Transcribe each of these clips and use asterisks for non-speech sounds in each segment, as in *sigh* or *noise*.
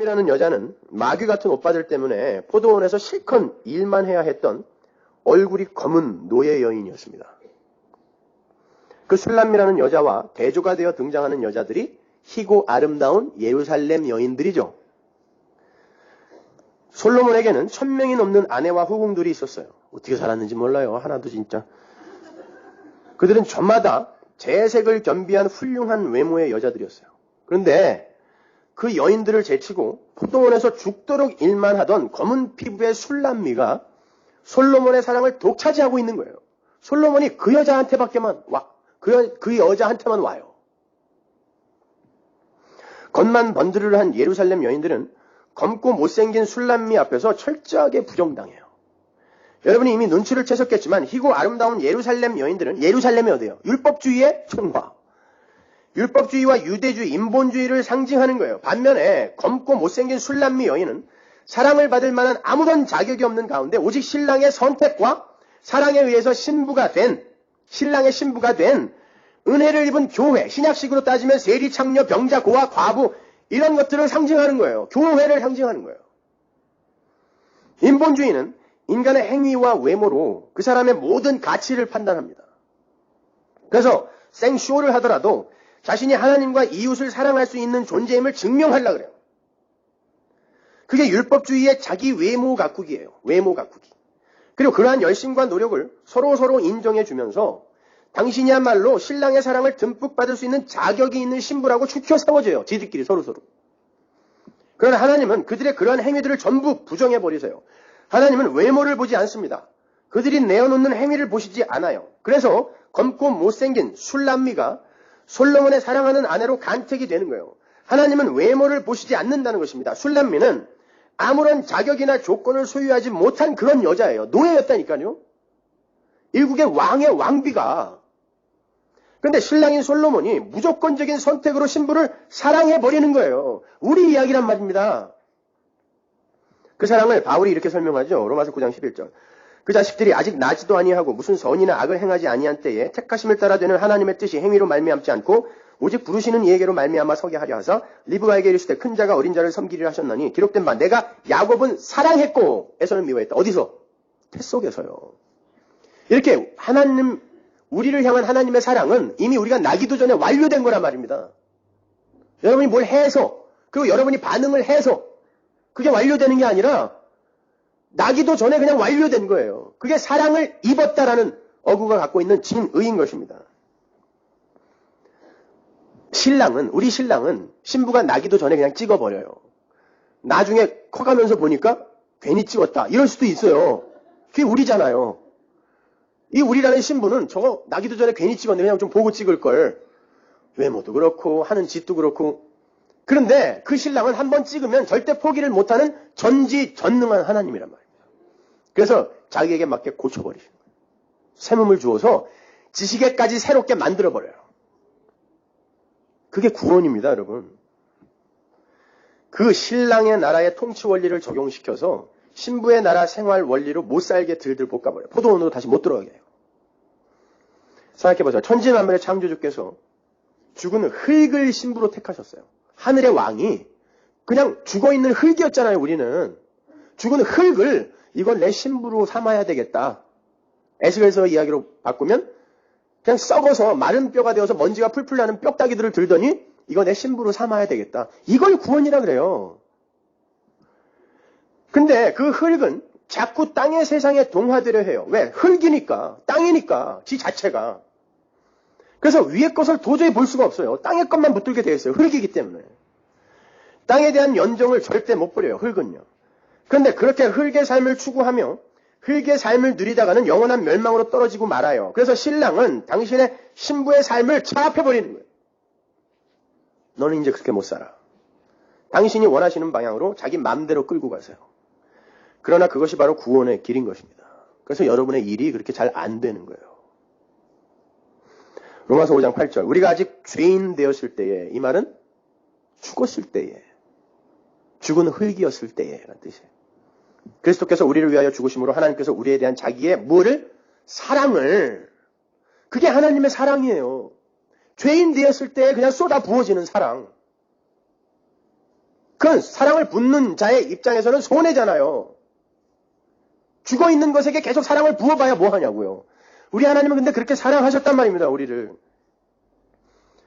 이라는 여자는 마귀 같은 오빠들 때문에 포도원에서 실컷 일만 해야 했던 얼굴이 검은 노예 여인이었습니다. 그 술람이라는 여자와 대조가 되어 등장하는 여자들이 희고 아름다운 예루살렘 여인들이죠. 솔로몬에게는 천명이 넘는 아내와 후궁들이 있었어요. 어떻게 살았는지 몰라요. 하나도 진짜. 그들은 저마다 재색을 겸비한 훌륭한 외모의 여자들이었어요. 그런데 그 여인들을 제치고 포도원에서 죽도록 일만 하던 검은 피부의 술람미가 솔로몬의 사랑을 독차지하고 있는 거예요. 솔로몬이 그 여자한테밖에만 와. 그, 그 여자한테만 와요. 겉만 번드르르 한 예루살렘 여인들은 검고 못생긴 술람미 앞에서 철저하게 부정당해요. 여러분이 이미 눈치를 채셨겠지만 희고 아름다운 예루살렘 여인들은 예루살렘이 어디예요? 율법주의의 청화. 율법주의와 유대주의, 인본주의를 상징하는 거예요. 반면에 검고 못생긴 술람미 여인은 사랑을 받을 만한 아무런 자격이 없는 가운데 오직 신랑의 선택과 사랑에 의해서 신부가 된 신랑의 신부가 된 은혜를 입은 교회, 신약식으로 따지면 세리, 창녀, 병자, 고아, 과부 이런 것들을 상징하는 거예요. 교회를 상징하는 거예요. 인본주의는 인간의 행위와 외모로 그 사람의 모든 가치를 판단합니다. 그래서 생쇼를 하더라도 자신이 하나님과 이웃을 사랑할 수 있는 존재임을 증명하려 그래요. 그게 율법주의의 자기 외모 가꾸기예요. 외모 가꾸기. 그리고 그러한 열심과 노력을 서로 서로 인정해 주면서 당신이야말로 신랑의 사랑을 듬뿍 받을 수 있는 자격이 있는 신부라고 추켜 세워져요. 지들끼리 서로 서로. 그러나 하나님은 그들의 그러한 행위들을 전부 부정해 버리세요. 하나님은 외모를 보지 않습니다. 그들이 내어놓는 행위를 보시지 않아요. 그래서 검고 못생긴 술람미가 솔로몬의 사랑하는 아내로 간택이 되는 거예요. 하나님은 외모를 보시지 않는다는 것입니다. 술람미는 아무런 자격이나 조건을 소유하지 못한 그런 여자예요. 노예였다니까요. 일국의 왕의 왕비가. 그런데 신랑인 솔로몬이 무조건적인 선택으로 신부를 사랑해버리는 거예요. 우리 이야기란 말입니다. 그 사랑을 바울이 이렇게 설명하죠. 로마서 9장 11절. 그 자식들이 아직 나지도 아니하고 무슨 선이나 악을 행하지 아니한 때에 택하심을 따라 되는 하나님의 뜻이 행위로 말미암지 않고 오직 부르시는 이에게로 말미암아 서게 하려 하사 리브가에게 이르시되 큰 자가 어린 자를 섬기리라 하셨나니 기록된 바 내가 야곱은 사랑했고 에서는 미워했다. 어디서? 태 속에서요. 이렇게 하나님 우리를 향한 하나님의 사랑은 이미 우리가 나기도 전에 완료된 거란 말입니다. 여러분이 뭘 해서 그리고 여러분이 반응을 해서 그게 완료되는 게 아니라 나기도 전에 그냥 완료된 거예요. 그게 사랑을 입었다라는 어구가 갖고 있는 진의인 것입니다. 신랑은, 우리 신랑은 신부가 나기도 전에 그냥 찍어버려요. 나중에 커가면서 보니까 괜히 찍었다. 이럴 수도 있어요. 그게 우리잖아요. 이 우리라는 신부는 저거 나기도 전에 괜히 찍었는데 그냥 좀 보고 찍을 걸. 외모도 그렇고, 하는 짓도 그렇고. 그런데 그 신랑은 한번 찍으면 절대 포기를 못하는 전지전능한 하나님이란 말이에요. 그래서 자기에게 맞게 고쳐버리시는 거예요. 새 몸을 주어서 지식에까지 새롭게 만들어버려요. 그게 구원입니다, 여러분. 그 신랑의 나라의 통치 원리를 적용시켜서 신부의 나라 생활 원리로 못 살게 들들 볶아버려요. 포도원으로 다시 못 들어가게 해요. 생각해보세요. 천지만물의 창조주께서 죽은 흙을 신부로 택하셨어요. 하늘의 왕이 그냥 죽어있는 흙이었잖아요, 우리는. 죽은 흙을 이건 내 신부로 삼아야 되겠다. 에스겔서 이야기로 바꾸면 그냥 썩어서 마른 뼈가 되어서 먼지가 풀풀 나는 뼈다귀들을 들더니 이거 내 신부로 삼아야 되겠다. 이걸 구원이라 그래요. 근데 그 흙은 자꾸 땅의 세상에 동화되려 해요. 왜? 흙이니까, 땅이니까, 지 자체가. 그래서 위의 것을 도저히 볼 수가 없어요. 땅의 것만 붙들게 되어 있어요. 흙이기 때문에. 땅에 대한 연정을 절대 못 버려요. 흙은요. 그런데 그렇게 흙의 삶을 추구하며 흙의 삶을 누리다가는 영원한 멸망으로 떨어지고 말아요. 그래서 신랑은 당신의 신부의 삶을 차압해버리는 거예요. 너는 이제 그렇게 못 살아. 당신이 원하시는 방향으로 자기 마음대로 끌고 가세요. 그러나 그것이 바로 구원의 길인 것입니다. 그래서 여러분의 일이 그렇게 잘 안 되는 거예요. 로마서 5장 8절. 우리가 아직 죄인 되었을 때에, 이 말은 죽었을 때에, 죽은 흙이었을 때에, 라는 뜻이에요. 그리스도께서 우리를 위하여 죽으심으로 하나님께서 우리에 대한 자기의 뭐를? 사랑을. 그게 하나님의 사랑이에요. 죄인 되었을 때 그냥 쏟아 부어지는 사랑. 그건 사랑을 붓는 자의 입장에서는 손해잖아요. 죽어 있는 것에게 계속 사랑을 부어봐야 뭐 하냐고요. 우리 하나님은 근데 그렇게 사랑하셨단 말입니다, 우리를.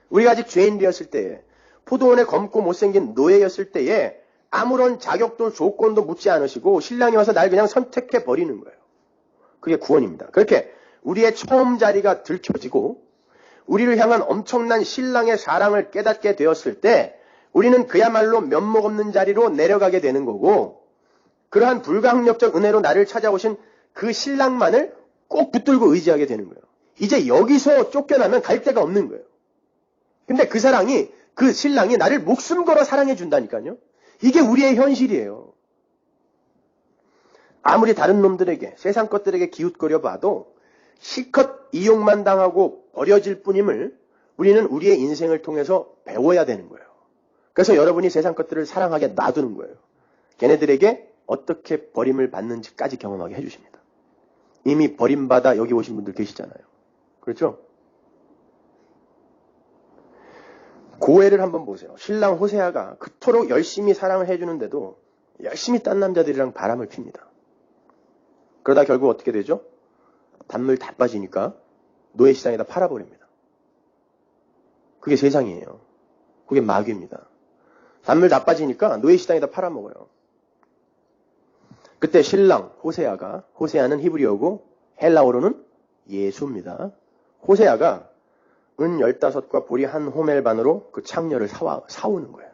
우리가 아직 죄인 되었을 때에, 포도원에 검고 못생긴 노예였을 때에 아무런 자격도 조건도 묻지 않으시고 신랑이 와서 날 그냥 선택해 버리는 거예요. 그게 구원입니다. 그렇게 우리의 처음 자리가 들켜지고 우리를 향한 엄청난 신랑의 사랑을 깨닫게 되었을 때 우리는 그야말로 면목 없는 자리로 내려가게 되는 거고 그러한 불가항력적 은혜로 나를 찾아오신 그 신랑만을 꼭 붙들고 의지하게 되는 거예요. 이제 여기서 쫓겨나면 갈 데가 없는 거예요. 근데 그 사랑이 그 신랑이 나를 목숨 걸어 사랑해 준다니까요. 이게 우리의 현실이에요. 아무리 다른 놈들에게 세상 것들에게 기웃거려 봐도 실컷 이용만 당하고 버려질 뿐임을 우리는 우리의 인생을 통해서 배워야 되는 거예요. 그래서 여러분이 세상 것들을 사랑하게 놔두는 거예요. 걔네들에게 어떻게 버림을 받는지까지 경험하게 해주십니다. 이미 버림받아 여기 오신 분들 계시잖아요. 그렇죠? 고해를 한번 보세요. 신랑 호세아가 그토록 열심히 사랑을 해주는데도 열심히 딴 남자들이랑 바람을 핍니다. 그러다 결국 어떻게 되죠? 단물 다 빠지니까 노예 시장에다 팔아버립니다. 그게 세상이에요. 그게 마귀입니다. 단물 다 빠지니까 노예 시장에다 팔아먹어요. 그때 신랑 호세아가 호세아는 히브리어고 헬라어로는 예수입니다. 호세아가 은 15과 보리 한 호멜 반으로 그 창녀를 사와, 사오는 거예요.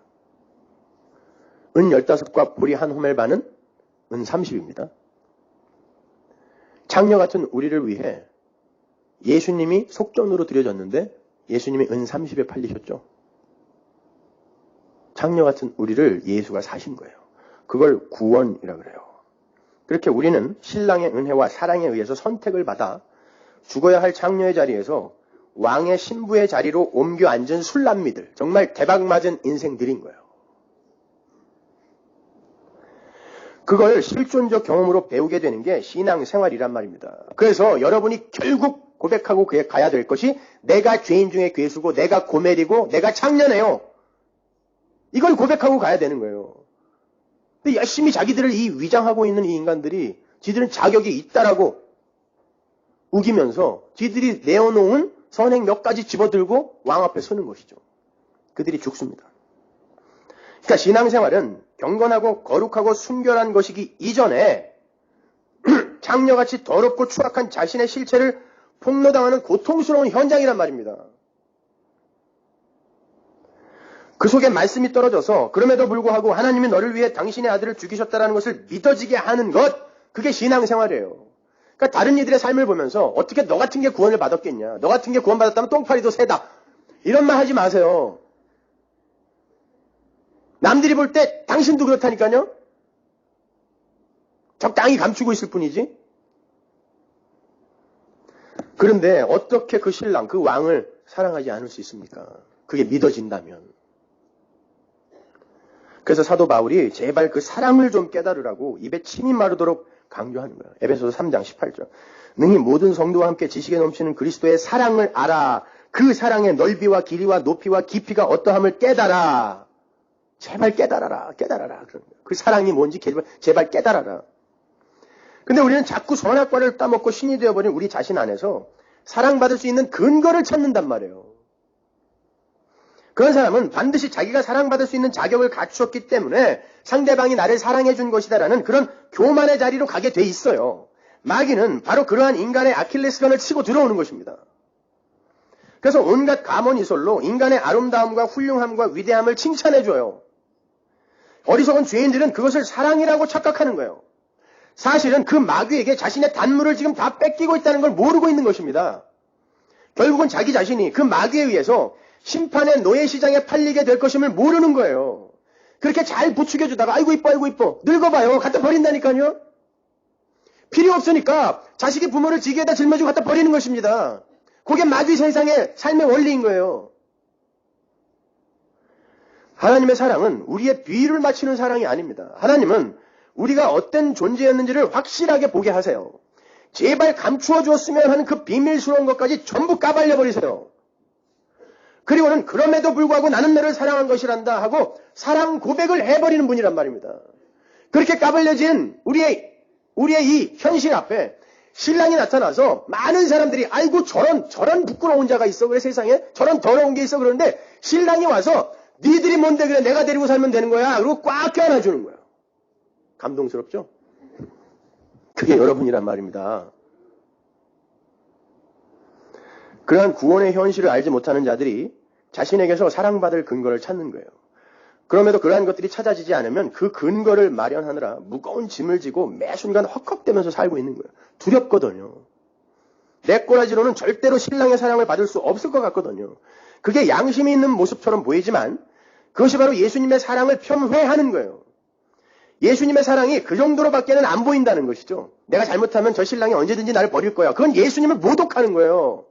은 15과 보리 한 호멜 반은 은 30입니다. 창녀 같은 우리를 위해 예수님이 속전으로 드려졌는데 예수님이 은 30에 팔리셨죠. 창녀 같은 우리를 예수가 사신 거예요. 그걸 구원이라 그래요. 그렇게 우리는 신랑의 은혜와 사랑에 의해서 선택을 받아 죽어야 할 창녀의 자리에서 왕의 신부의 자리로 옮겨 앉은 술람미들, 정말 대박 맞은 인생들인 거예요. 그걸 실존적 경험으로 배우게 되는 게 신앙생활이란 말입니다. 그래서 여러분이 결국 고백하고 가야 될 것이 내가 죄인 중에 괴수고 내가 고멜이고 내가 창년해요. 이걸 고백하고 가야 되는 거예요. 근데 열심히 자기들을 이 위장하고 있는 이 인간들이 지들은 자격이 있다라고 우기면서 지들이 내어놓은 선행 몇 가지 집어들고 왕 앞에 서는 것이죠. 그들이 죽습니다. 그러니까 신앙생활은 경건하고 거룩하고 순결한 것이기 이전에 *clears throat* 장녀같이 더럽고 추악한 자신의 실체를 폭로당하는 고통스러운 현장이란 말입니다. 그 속에 말씀이 떨어져서 그럼에도 불구하고 하나님이 너를 위해 당신의 아들을 죽이셨다는 것을 믿어지게 하는 것, 그게 신앙생활이에요. 그러니까 다른 이들의 삶을 보면서 어떻게 너 같은 게 구원을 받았겠냐. 너 같은 게 구원받았다면 똥파리도 새다. 이런 말 하지 마세요. 남들이 볼 때 당신도 그렇다니까요. 적당히 감추고 있을 뿐이지. 그런데 어떻게 그 신랑, 그 왕을 사랑하지 않을 수 있습니까? 그게 믿어진다면. 그래서 사도 바울이 제발 그 사랑을 좀 깨달으라고 입에 침이 마르도록 강조하는 거예요. 에베소서 3장 18절. 능히 모든 성도와 함께 지식에 넘치는 그리스도의 사랑을 알아. 그 사랑의 넓이와 길이와 높이와 깊이가 어떠함을 깨달아. 제발 깨달아라. 깨달아라. 그 사랑이 뭔지 제발 깨달아라. 근데 우리는 자꾸 선악과를 따먹고 신이 되어버린 우리 자신 안에서 사랑받을 수 있는 근거를 찾는단 말이에요. 그런 사람은 반드시 자기가 사랑받을 수 있는 자격을 갖추었기 때문에 상대방이 나를 사랑해 준 것이다라는 그런 교만의 자리로 가게 돼 있어요. 마귀는 바로 그러한 인간의 아킬레스건을 치고 들어오는 것입니다. 그래서 온갖 가문이솔로 인간의 아름다움과 훌륭함과 위대함을 칭찬해줘요. 어리석은 죄인들은 그것을 사랑이라고 착각하는 거예요. 사실은 그 마귀에게 자신의 단물을 지금 다 뺏기고 있다는 걸 모르고 있는 것입니다. 결국은 자기 자신이 그 마귀에 의해서 심판의 노예 시장에 팔리게 될 것임을 모르는 거예요. 그렇게 잘 부추겨 주다가 아이고 이뻐 아이고 이뻐 늙어봐요 갖다 버린다니까요. 필요 없으니까 자식이 부모를 지게에다 짊어지고 갖다 버리는 것입니다. 그게 마귀 세상의 삶의 원리인 거예요. 하나님의 사랑은 우리의 비위를 맞추는 사랑이 아닙니다. 하나님은 우리가 어떤 존재였는지를 확실하게 보게 하세요. 제발 감추어 주었으면 하는 그 비밀스러운 것까지 전부 까발려 버리세요. 그리고는 그럼에도 불구하고 나는 너를 사랑한 것이란다 하고 사랑 고백을 해버리는 분이란 말입니다. 그렇게 까불려진 우리의, 우리의 이 현실 앞에 신랑이 나타나서 많은 사람들이 아이고 저런 저런 부끄러운 자가 있어 그래 세상에 저런 더러운 게 있어 그러는데 신랑이 와서 니들이 뭔데 그래 내가 데리고 살면 되는 거야 그리고 꽉 껴안아주는 거야 감동스럽죠? 그게 여러분이란 말입니다. 그러한 구원의 현실을 알지 못하는 자들이 자신에게서 사랑받을 근거를 찾는 거예요. 그럼에도 그러한 것들이 찾아지지 않으면 그 근거를 마련하느라 무거운 짐을 지고 매 순간 헉헉대면서 살고 있는 거예요. 두렵거든요. 내 꼬라지로는 절대로 신랑의 사랑을 받을 수 없을 것 같거든요. 그게 양심이 있는 모습처럼 보이지만 그것이 바로 예수님의 사랑을 편회하는 거예요. 예수님의 사랑이 그 정도로밖에는 안 보인다는 것이죠. 내가 잘못하면 저 신랑이 언제든지 나를 버릴 거야. 그건 예수님을 모독하는 거예요.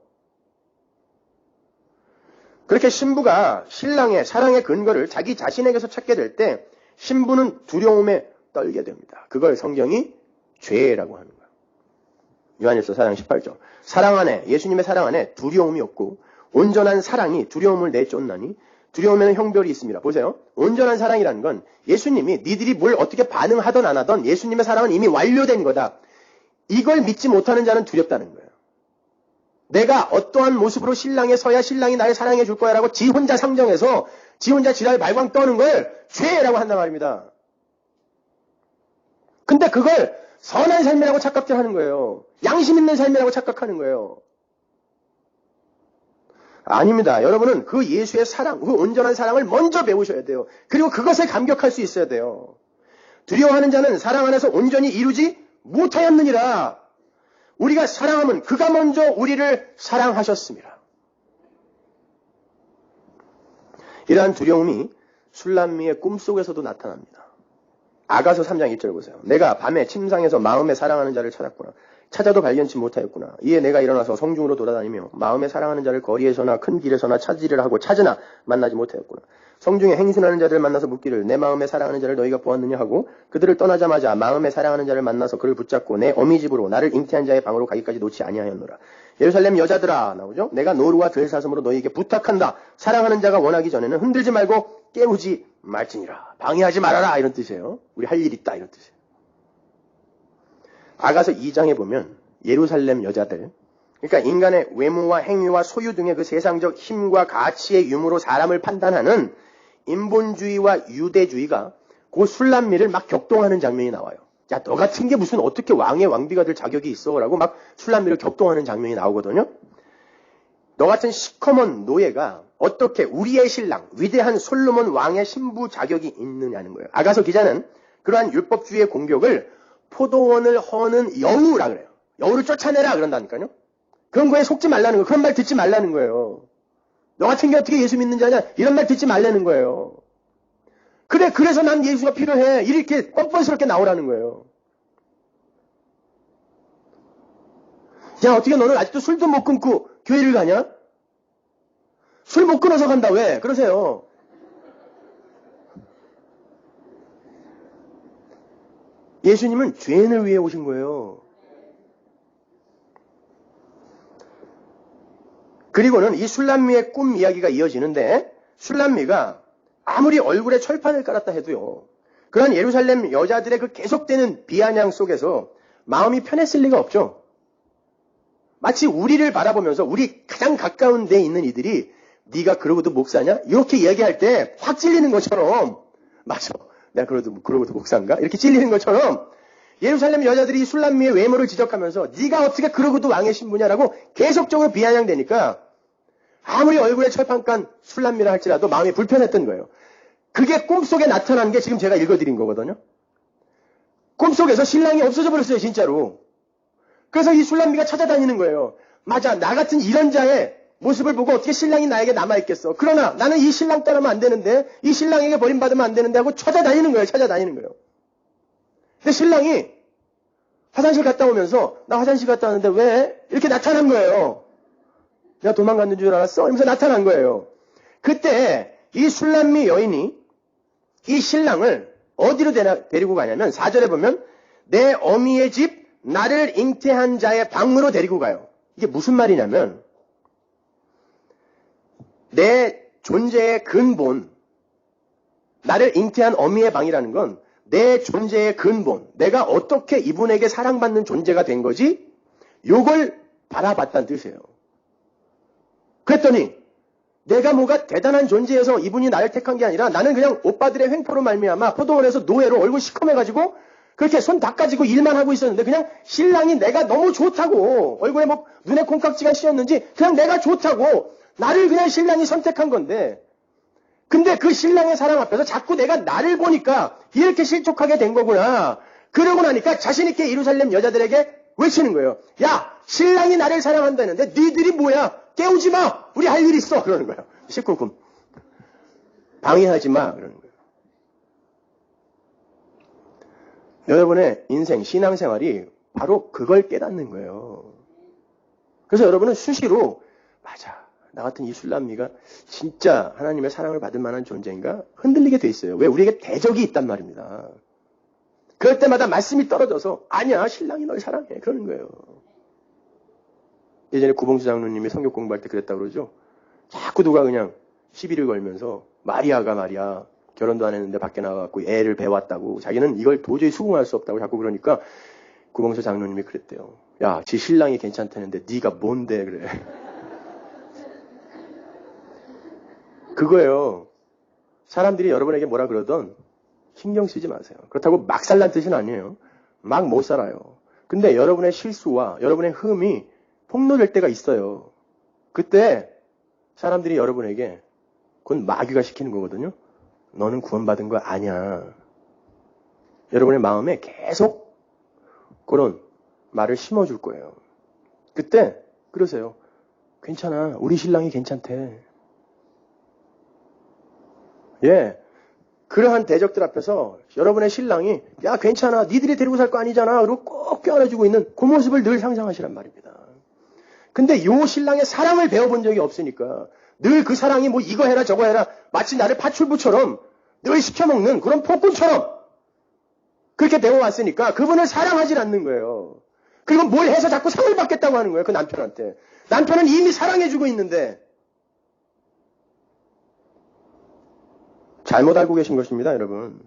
그렇게 신부가 신랑의 사랑의 근거를 자기 자신에게서 찾게 될 때 신부는 두려움에 떨게 됩니다. 그걸 성경이 죄라고 하는 거예요. 요한일서 사랑 18절. 사랑 안에 예수님의 사랑 안에 두려움이 없고 온전한 사랑이 두려움을 내쫓나니 두려움에는 형별이 있습니다. 보세요. 온전한 사랑이라는 건 예수님이 니들이 뭘 어떻게 반응하던 안 하던 예수님의 사랑은 이미 완료된 거다. 이걸 믿지 못하는 자는 두렵다는 거예요. 내가 어떠한 모습으로 신랑에 서야 신랑이 나를 사랑해 줄 거야 라고 지 혼자 상정해서 지 혼자 지랄 발광 떠는 걸 죄라고 한단 말입니다. 근데 그걸 선한 삶이라고 착각들 하는 거예요. 양심 있는 삶이라고 착각하는 거예요. 아닙니다. 여러분은 그 예수의 사랑, 그 온전한 사랑을 먼저 배우셔야 돼요. 그리고 그것에 감격할 수 있어야 돼요. 두려워하는 자는 사랑 안에서 온전히 이루지 못하였느니라. 우리가 사랑하면 그가 먼저 우리를 사랑하셨습니다. 이러한 두려움이 술람미의 꿈속에서도 나타납니다. 아가서 3장 1절 보세요. 내가 밤에 침상에서 마음에 사랑하는 자를 찾았구나. 찾아도 발견치 못하였구나. 이에 내가 일어나서 성중으로 돌아다니며 마음에 사랑하는 자를 거리에서나 큰 길에서나 찾으리를 하고 찾으나 만나지 못하였구나. 성중에 행신하는 자들을 만나서 묻기를 내 마음에 사랑하는 자를 너희가 보았느냐 하고 그들을 떠나자마자 마음에 사랑하는 자를 만나서 그를 붙잡고 내 어미 집으로 나를 잉태한 자의 방으로 가기까지 놓지 아니하였노라. 예루살렘 여자들아 나오죠? 내가 노루와 들사슴으로 너희에게 부탁한다. 사랑하는 자가 원하기 전에는 흔들지 말고 깨우지 말지니라. 방해하지 말아라 이런 뜻이에요. 우리 할 일 있다 이런 뜻이에요. 아가서 2장에 보면 예루살렘 여자들 그러니까 인간의 외모와 행위와 소유 등의 그 세상적 힘과 가치의 유무로 사람을 판단하는 인본주의와 유대주의가 그 술람미를 막 격동하는 장면이 나와요. 야, 너 같은 게 무슨 어떻게 왕의 왕비가 될 자격이 있어? 라고 막 술람미를 격동하는 장면이 나오거든요. 너 같은 시커먼 노예가 어떻게 우리의 신랑, 위대한 솔로몬 왕의 신부 자격이 있느냐는 거예요. 아가서 기자는 그러한 율법주의의 공격을 포도원을 허는 여우라 그래요. 여우를 쫓아내라 그런다니까요. 그런 거에 속지 말라는 거예요. 그런 말 듣지 말라는 거예요. 너 같은 게 어떻게 예수 믿는지 아냐? 이런 말 듣지 말라는 거예요. 그래, 그래서 난 예수가 필요해. 이렇게 뻔뻔스럽게 나오라는 거예요. 야, 어떻게 너는 아직도 술도 못 끊고 교회를 가냐? 술 못 끊어서 간다. 왜? 그러세요. 예수님은 죄인을 위해 오신 거예요. 그리고는 이 술람미의 꿈 이야기가 이어지는데 술람미가 아무리 얼굴에 철판을 깔았다 해도요. 그런 예루살렘 여자들의 그 계속되는 비아냥 속에서 마음이 편했을 리가 없죠. 마치 우리를 바라보면서 우리 가장 가까운 데 있는 이들이 네가 그러고도 목사냐? 이렇게 이야기할 때 확 찔리는 것처럼 맞아. 내가 그러고도, 그러고도 목사인가? 이렇게 찔리는 것처럼 예루살렘 여자들이 술람미의 외모를 지적하면서 네가 어떻게 그러고도 왕의 신부냐라고 계속적으로 비아냥되니까 아무리 얼굴에 철판 깐 술람미라 할지라도 마음이 불편했던 거예요. 그게 꿈속에 나타난 게 지금 제가 읽어드린 거거든요. 꿈속에서 신랑이 없어져 버렸어요, 진짜로. 그래서 이 술람미가 찾아다니는 거예요. 맞아, 나 같은 이런 자의 모습을 보고 어떻게 신랑이 나에게 남아있겠어. 그러나 나는 이 신랑 따르면 안 되는데, 이 신랑에게 버림받으면 안 되는데 하고 찾아다니는 거예요, 찾아다니는 거예요. 근데 신랑이 화장실 갔다 오면서 나 화장실 갔다 왔는데 왜? 이렇게 나타난 거예요. 내가 도망갔는 줄 알았어? 이러면서 나타난 거예요. 그때 이 술람미 여인이 이 신랑을 어디로 데리고 가냐면 4절에 보면 내 어미의 집 나를 잉태한 자의 방으로 데리고 가요. 이게 무슨 말이냐면 내 존재의 근본, 나를 잉태한 어미의 방이라는 건 내 존재의 근본, 내가 어떻게 이분에게 사랑받는 존재가 된 거지? 요걸 바라봤다는 뜻이에요. 그랬더니 내가 뭐가 대단한 존재여서 이분이 나를 택한 게 아니라 나는 그냥 오빠들의 횡포로 말미암아 포동원에서 노예로 얼굴 시커매가지고 그렇게 손 닦아지고 일만 하고 있었는데 그냥 신랑이 내가 너무 좋다고 얼굴에 뭐 눈에 콩깍지가 씌었는지 그냥 내가 좋다고 나를 그냥 신랑이 선택한 건데 근데 그 신랑의 사랑 앞에서 자꾸 내가 나를 보니까 이렇게 실족하게 된 거구나. 그러고 나니까 자신있게 이루살렘 여자들에게 외치는 거예요. 야, 신랑이 나를 사랑한다는데 니들이 뭐야? 깨우지 마! 우리 할 일 있어! 그러는 거예요. 시끌끔. 방해하지 마! 그러는 거예요. 여러분의 인생, 신앙생활이 바로 그걸 깨닫는 거예요. 그래서 여러분은 수시로, 맞아. 나 같은 이 술람미가 진짜 하나님의 사랑을 받을 만한 존재인가? 흔들리게 돼 있어요. 왜? 우리에게 대적이 있단 말입니다. 그럴 때마다 말씀이 떨어져서 아니야 신랑이 널 사랑해 그러는 거예요. 예전에 구봉수 장로님이 성경 공부할 때 그랬다 그러죠. 자꾸 누가 그냥 시비를 걸면서 마리아가 말이야 결혼도 안 했는데 밖에 나가갖고 애를 배웠다고 자기는 이걸 도저히 수긍할 수 없다고 자꾸 그러니까 구봉수 장로님이 그랬대요. 야, 지 신랑이 괜찮다는데 네가 뭔데 그래. 그거예요. 사람들이 여러분에게 뭐라 그러던 신경 쓰지 마세요. 그렇다고 막 살란 뜻은 아니에요. 막 못 살아요. 근데 여러분의 실수와 여러분의 흠이 폭로될 때가 있어요. 그때 사람들이 여러분에게 그건 마귀가 시키는 거거든요. 너는 구원받은 거 아니야. 여러분의 마음에 계속 그런 말을 심어줄 거예요. 그때 그러세요. 괜찮아. 우리 신랑이 괜찮대. 예. 그러한 대적들 앞에서 여러분의 신랑이 야 괜찮아 니들이 데리고 살 거 아니잖아 그리고 꼭 껴안아주고 있는 그 모습을 늘 상상하시란 말입니다. 근데 요 신랑의 사랑을 배워본 적이 없으니까 늘 그 사랑이 뭐 이거 해라 저거 해라 마치 나를 파출부처럼 늘 시켜먹는 그런 폭군처럼 그렇게 배워왔으니까 그분을 사랑하지 않는 거예요. 그리고 뭘 해서 자꾸 상을 받겠다고 하는 거예요. 그 남편한테. 남편은 이미 사랑해주고 있는데 잘못 알고 계신 것입니다, 여러분.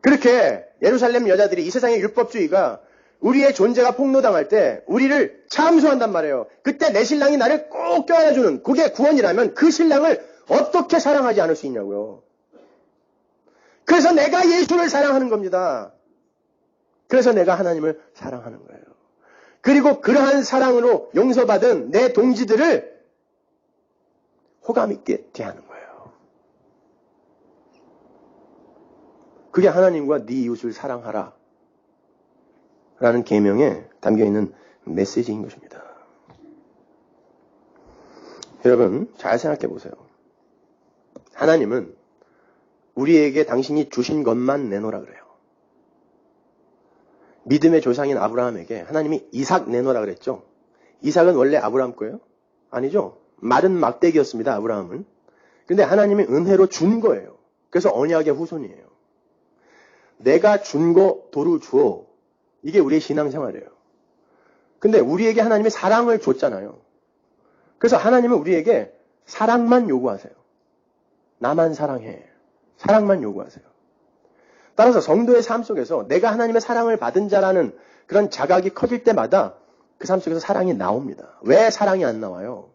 그렇게 예루살렘 여자들이 이 세상의 율법주의가 우리의 존재가 폭로당할 때 우리를 참소한단 말이에요. 그때 내 신랑이 나를 꼭 껴안아주는 그게 구원이라면 그 신랑을 어떻게 사랑하지 않을 수 있냐고요. 그래서 내가 예수를 사랑하는 겁니다. 그래서 내가 하나님을 사랑하는 거예요. 그리고 그러한 사랑으로 용서받은 내 동지들을 호감 있게 대하는 거예요. 그게 하나님과 네 이웃을 사랑하라. 라는 계명에 담겨 있는 메시지인 것입니다. 여러분, 잘 생각해 보세요. 하나님은 우리에게 당신이 주신 것만 내놓으라 그래요. 믿음의 조상인 아브라함에게 하나님이 이삭 내놓으라 그랬죠. 이삭은 원래 아브라함 거예요? 아니죠. 마른 막대기였습니다, 아브라함은. 근데 하나님이 은혜로 준 거예요. 그래서 언약의 후손이에요. 내가 준 거 도를 주어. 이게 우리의 신앙생활이에요. 근데 우리에게 하나님이 사랑을 줬잖아요. 그래서 하나님은 우리에게 사랑만 요구하세요. 나만 사랑해. 사랑만 요구하세요. 따라서 성도의 삶 속에서 내가 하나님의 사랑을 받은 자라는 그런 자각이 커질 때마다 그 삶 속에서 사랑이 나옵니다. 왜 사랑이 안 나와요?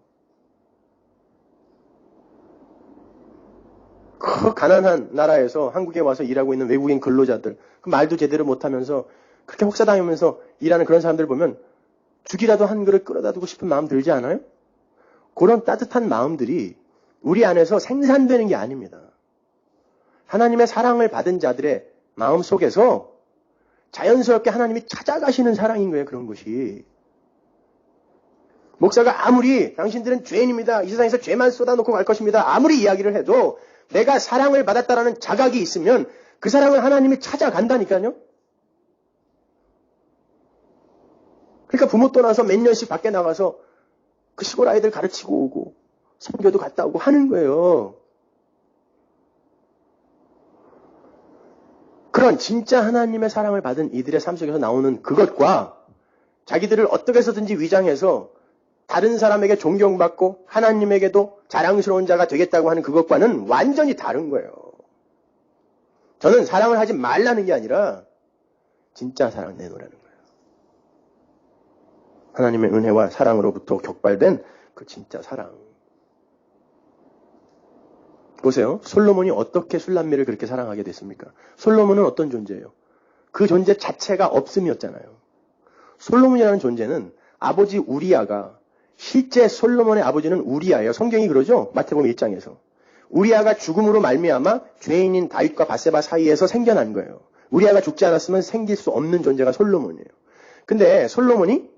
그 가난한 나라에서 한국에 와서 일하고 있는 외국인 근로자들, 그 말도 제대로 못하면서 그렇게 혹사당하면서 일하는 그런 사람들 보면 죽이라도 한 그릇 끌어다 두고 싶은 마음 들지 않아요? 그런 따뜻한 마음들이 우리 안에서 생산되는 게 아닙니다. 하나님의 사랑을 받은 자들의 마음 속에서 자연스럽게 하나님이 찾아가시는 사랑인 거예요, 그런 것이. 목사가 아무리 당신들은 죄인입니다. 이 세상에서 죄만 쏟아놓고 갈 것입니다. 아무리 이야기를 해도 내가 사랑을 받았다라는 자각이 있으면 그 사랑을 하나님이 찾아간다니까요. 그러니까 부모 떠나서 몇 년씩 밖에 나가서 그 시골 아이들 가르치고 오고 선교도 갔다 오고 하는 거예요. 그런 진짜 하나님의 사랑을 받은 이들의 삶 속에서 나오는 그것과 자기들을 어떻게 해서든지 위장해서 다른 사람에게 존경받고 하나님에게도 자랑스러운 자가 되겠다고 하는 그것과는 완전히 다른 거예요. 저는 사랑을 하지 말라는 게 아니라 진짜 사랑 내놓으라는 거예요. 하나님의 은혜와 사랑으로부터 격발된 그 진짜 사랑. 보세요. 솔로몬이 어떻게 술람미를 그렇게 사랑하게 됐습니까? 솔로몬은 어떤 존재예요? 그 존재 자체가 없음이었잖아요. 솔로몬이라는 존재는 아버지 우리아가 실제 솔로몬의 아버지는 우리아예요. 성경이 그러죠? 마태복음 1장에서. 우리아가 죽음으로 말미암아 죄인인 다윗과 바세바 사이에서 생겨난 거예요. 우리아가 죽지 않았으면 생길 수 없는 존재가 솔로몬이에요. 근데 솔로몬이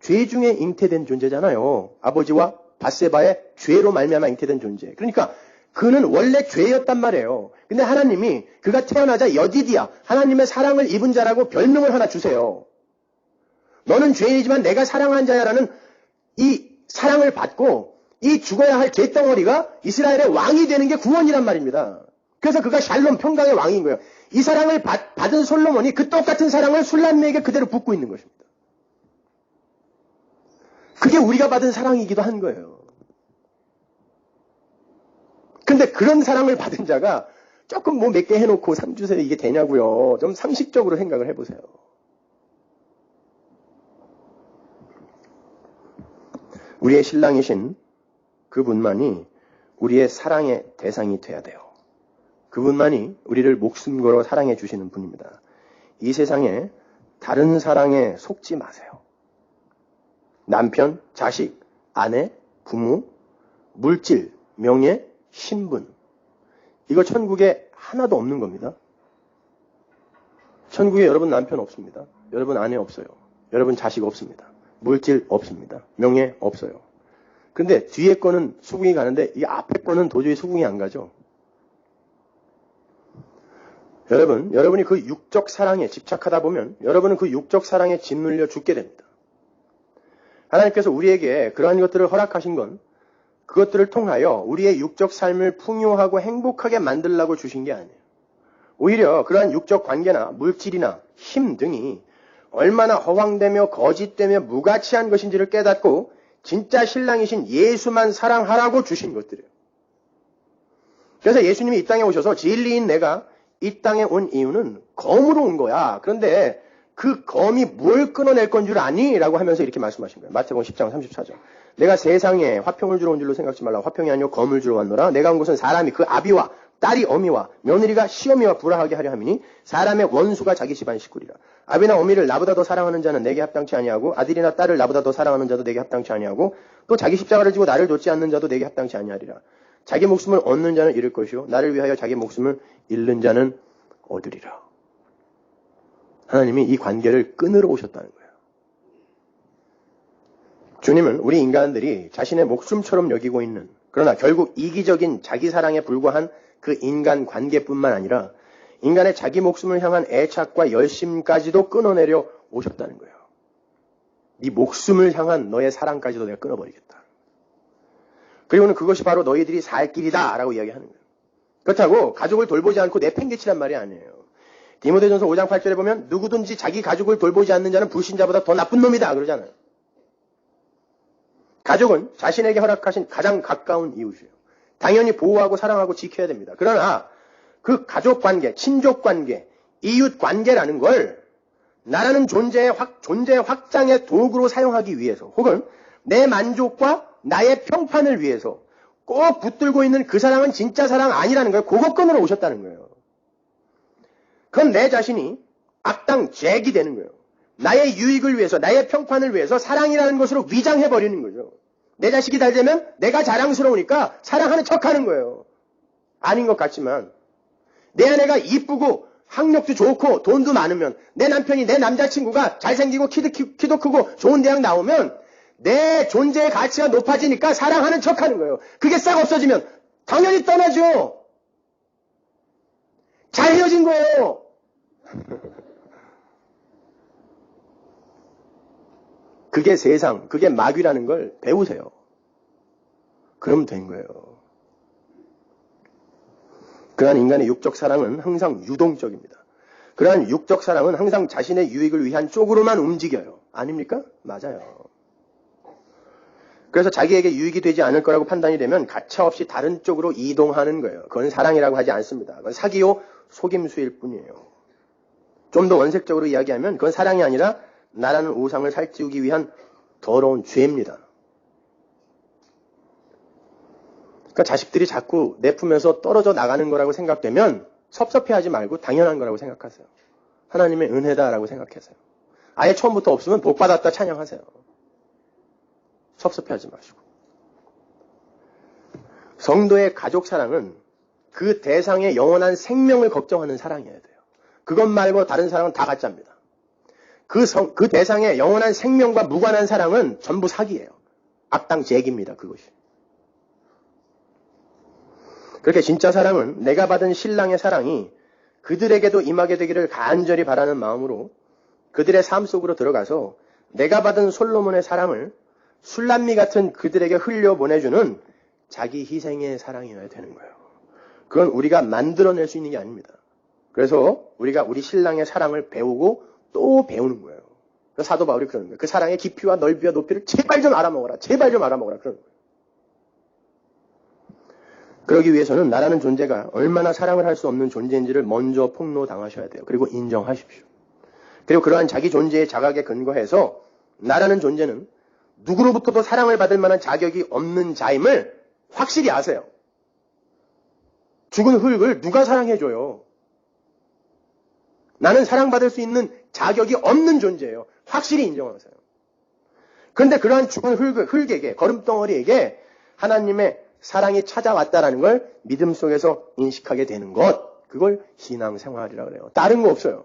죄 중에 잉태된 존재잖아요. 아버지와 바세바의 죄로 말미암아 잉태된 존재. 그러니까 그는 원래 죄였단 말이에요. 근데 하나님이 그가 태어나자 여디디야 하나님의 사랑을 입은 자라고 별명을 하나 주세요. 너는 죄인이지만 내가 사랑한 자야라는 이 사랑을 받고 이 죽어야 할 죄덩어리가 이스라엘의 왕이 되는 게 구원이란 말입니다. 그래서 그가 샬롬 평강의 왕인 거예요. 이 사랑을 받, 받은 솔로몬이 그 똑같은 사랑을 술람미에게 그대로 붓고 있는 것입니다. 그게 우리가 받은 사랑이기도 한 거예요. 근데 그런 사랑을 받은 자가 조금 뭐 몇 개 해놓고 3주세요 이게 되냐고요. 좀 상식적으로 생각을 해보세요. 우리의 신랑이신 그분만이 우리의 사랑의 대상이 돼야 돼요. 그분만이 우리를 목숨 걸어 사랑해 주시는 분입니다. 이 세상에 다른 사랑에 속지 마세요. 남편, 자식, 아내, 부모, 물질, 명예, 신분. 이거 천국에 하나도 없는 겁니다. 천국에 여러분 남편 없습니다. 여러분 아내 없어요. 여러분 자식 없습니다. 물질 없습니다. 명예 없어요. 근데 뒤에 거는 수긍이 가는데 이 앞에 거는 도저히 수긍이 안 가죠. 여러분, 여러분이 그 육적 사랑에 집착하다 보면 여러분은 그 육적 사랑에 짓눌려 죽게 됩니다. 하나님께서 우리에게 그러한 것들을 허락하신 건 그것들을 통하여 우리의 육적 삶을 풍요하고 행복하게 만들라고 주신 게 아니에요. 오히려 그러한 육적 관계나 물질이나 힘 등이 얼마나 허황되며 거짓되며 무가치한 것인지를 깨닫고 진짜 신랑이신 예수만 사랑하라고 주신 것들이에요. 그래서 예수님이 이 땅에 오셔서 진리인 내가 이 땅에 온 이유는 검으로 온 거야. 그런데 그 검이 뭘 끊어낼 건 줄 아니? 라고 하면서 이렇게 말씀하신 거예요. 마태복음 10장 34절. 내가 세상에 화평을 주러 온 줄로 생각지 말라. 화평이 아니요 검을 주러 왔노라. 내가 온 것은 사람이 그 아비와 딸이 어미와 며느리가 시어미와 불화하게 하려 함이니 사람의 원수가 자기 집안 식구리라. 아비나 어미를 나보다 더 사랑하는 자는 내게 합당치 아니하고 아들이나 딸을 나보다 더 사랑하는 자도 내게 합당치 아니하고 또 자기 십자가를 지고 나를 돕지 않는 자도 내게 합당치 아니하리라. 자기 목숨을 얻는 자는 잃을 것이요 나를 위하여 자기 목숨을 잃는 자는 얻으리라. 하나님이 이 관계를 끊으러 오셨다는 거예요. 주님은 우리 인간들이 자신의 목숨처럼 여기고 있는 그러나 결국 이기적인 자기 사랑에 불과한 그 인간 관계뿐만 아니라 인간의 자기 목숨을 향한 애착과 열심까지도 끊어내려 오셨다는 거예요. 네 목숨을 향한 너의 사랑까지도 내가 끊어버리겠다. 그리고는 그것이 바로 너희들이 살 길이다 라고 이야기하는 거예요. 그렇다고 가족을 돌보지 않고 내팽개치란 말이 아니에요. 디모데전서 5장 8절에 보면 누구든지 자기 가족을 돌보지 않는 자는 불신자보다 더 나쁜 놈이다 그러잖아요. 가족은 자신에게 허락하신 가장 가까운 이웃이에요. 당연히 보호하고 사랑하고 지켜야 됩니다. 그러나 그 가족 관계, 친족 관계, 이웃 관계라는 걸 나라는 존재의 확, 존재의 확장의 도구로 사용하기 위해서 혹은 내 만족과 나의 평판을 위해서 꼭 붙들고 있는 그 사랑은 진짜 사랑 아니라는 걸 그것 끊으러 오셨다는 거예요. 그건 내 자신이 악당 잭이 되는 거예요. 나의 유익을 위해서, 나의 평판을 위해서 사랑이라는 것으로 위장해버리는 거죠. 내 자식이 잘 되면 내가 자랑스러우니까 사랑하는 척 하는 거예요. 아닌 것 같지만 내 아내가 이쁘고 학력도 좋고 돈도 많으면 내 남편이 내 남자친구가 잘생기고 키도, 키, 키도 크고 좋은 대학 나오면 내 존재의 가치가 높아지니까 사랑하는 척 하는 거예요. 그게 싹 없어지면 당연히 떠나죠. 잘 헤어진 거예요. *laughs* 그게 세상, 그게 마귀라는 걸 배우세요. 그러면 된 거예요. 그러한 인간의 육적 사랑은 항상 유동적입니다. 그러한 육적 사랑은 항상 자신의 유익을 위한 쪽으로만 움직여요. 아닙니까? 맞아요. 그래서 자기에게 유익이 되지 않을 거라고 판단이 되면 가차없이 다른 쪽으로 이동하는 거예요. 그건 사랑이라고 하지 않습니다. 그건 사기요 속임수일 뿐이에요. 좀 더 원색적으로 이야기하면 그건 사랑이 아니라 나라는 우상을 살찌우기 위한 더러운 죄입니다. 그러니까 자식들이 자꾸 내 품에서 떨어져 나가는 거라고 생각되면 섭섭해하지 말고 당연한 거라고 생각하세요. 하나님의 은혜다라고 생각하세요. 아예 처음부터 없으면 복 받았다 찬양하세요. 섭섭해하지 마시고. 성도의 가족 사랑은 그 대상의 영원한 생명을 걱정하는 사랑이어야 돼요. 그것 말고 다른 사랑은 다 가짜입니다. 그, 성, 그 대상의 영원한 생명과 무관한 사랑은 전부 사기예요. 악당 제기입니다, 그것이. 그렇게 진짜 사랑은 내가 받은 신랑의 사랑이 그들에게도 임하게 되기를 간절히 바라는 마음으로 그들의 삶 속으로 들어가서 내가 받은 솔로몬의 사랑을 술람미 같은 그들에게 흘려 보내주는 자기 희생의 사랑이어야 되는 거예요. 그건 우리가 만들어낼 수 있는 게 아닙니다. 그래서 우리가 우리 신랑의 사랑을 배우고 또 배우는 거예요. 사도 바울이 그러는 거예요. 그 사랑의 깊이와 넓이와 높이를 제발 좀 알아먹어라. 제발 좀 알아먹어라. 그러는 거예요. 그러기 위해서는 나라는 존재가 얼마나 사랑을 할 수 없는 존재인지를 먼저 폭로당하셔야 돼요. 그리고 인정하십시오. 그리고 그러한 자기 존재의 자각에 근거해서 나라는 존재는 누구로부터도 사랑을 받을 만한 자격이 없는 자임을 확실히 아세요. 죽은 흙을 누가 사랑해줘요? 나는 사랑받을 수 있는 자격이 없는 존재예요. 확실히 인정하세요. 그런데 그러한 죽은 흙, 흙에게, 걸음덩어리에게 하나님의 사랑이 찾아왔다라는 걸 믿음 속에서 인식하게 되는 것. 그걸 신앙생활이라 고 그래요. 다른 거 없어요.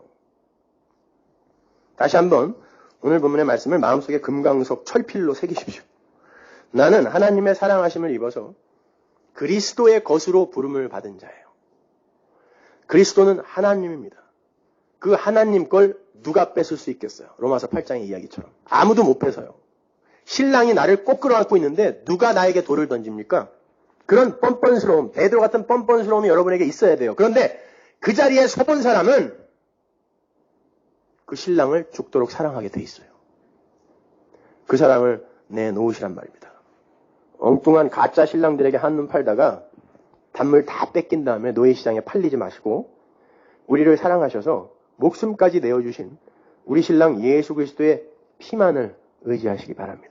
다시 한번 오늘 본문의 말씀을 마음속에 금강석 철필로 새기십시오. 나는 하나님의 사랑하심을 입어서 그리스도의 것으로 부름을 받은 자예요. 그리스도는 하나님입니다. 그 하나님 걸 누가 뺏을 수 있겠어요? 로마서 8장의 이야기처럼. 아무도 못 뺏어요. 신랑이 나를 꼭 끌어안고 있는데 누가 나에게 돌을 던집니까? 그런 뻔뻔스러움, 베드로 같은 뻔뻔스러움이 여러분에게 있어야 돼요. 그런데 그 자리에 서본 사람은 그 신랑을 죽도록 사랑하게 돼 있어요. 그 사랑을 내놓으시란 말입니다. 엉뚱한 가짜 신랑들에게 한눈 팔다가 단물 다 뺏긴 다음에 노예 시장에 팔리지 마시고 우리를 사랑하셔서 목숨까지 내어주신 우리 신랑 예수 그리스도의 피만을 의지하시기 바랍니다.